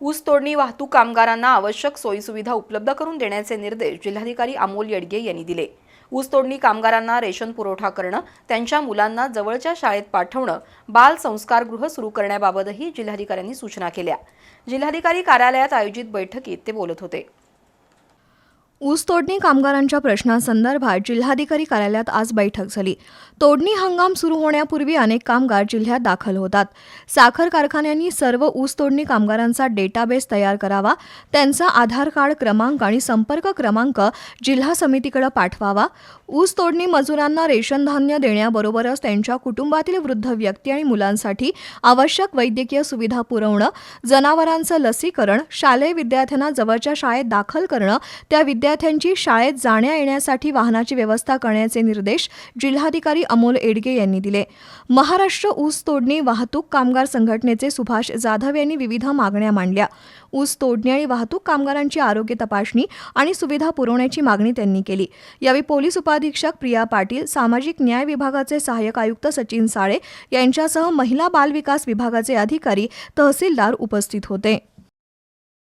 ऊस तोडणी वाहतूक कामगारांना आवश्यक सोयीसुविधा उपलब्ध करून देण्याचे निर्देश जिल्हाधिकारी अमोल येडगे यांनी दिले. ऊस तोडणी कामगारांना रेशन पुरवठा करणं त्यांच्या मुलांना जवळच्या शाळेत पाठवणं बाल संस्कारगृह सुरू करण्याबाबतही जिल्हाधिकाऱ्यांनी सूचना केल्या. जिल्हाधिकारी कार्यालयात आयोजित बैठकीत ते बोलत होते. ऊसतोडणी कामगारांच्या प्रश्नांसंदर्भात जिल्हाधिकारी कार्यालयात आज बैठक झाली. तोडणी हंगाम सुरू होण्यापूर्वी अनेक कामगार जिल्ह्यात दाखल होतात. साखर कारखान्यांनी सर्व ऊसतोडणी कामगारांचा डेटाबेस तयार करावा त्यांचा आधार कार्ड क्रमांक आणि संपर्क क्रमांक जिल्हा समितीकडे पाठवावा. ऊस तोडणी मजुरांना रेशन धान्य देण्याबरोबरच त्यांच्या कुटुंबातील वृद्ध व्यक्ती आणि मुलांसाठी आवश्यक वैद्यकीय सुविधा पुरवणं जनावरांचं लसीकरण शालेय विद्यार्थ्यांना जवळच्या शाळेत दाखल करणं त्या विद्या विद्यार्थ्यांची शाळेत जाण्या येण्यासाठी वाहनाची व्यवस्था करण्याचे निर्देश जिल्हाधिकारी अमोल एडगे यांनी दिले. महाराष्ट्र ऊस तोडणी वाहतूक कामगार संघटनेचे सुभाष जाधव यांनी विविध मागण्या मांडल्या. ऊस तोडणी आणि वाहतूक कामगारांची आरोग्य तपासणी आणि सुविधा पुरवण्याची मागणी त्यांनी केली. यावेळी पोलीस उपाधीक्षक प्रिया पाटील सामाजिक न्याय विभागाचे सहाय्यक आयुक्त सचिन साळे यांच्यासह महिला बालविकास विभागाचे अधिकारी तहसीलदार उपस्थित होते.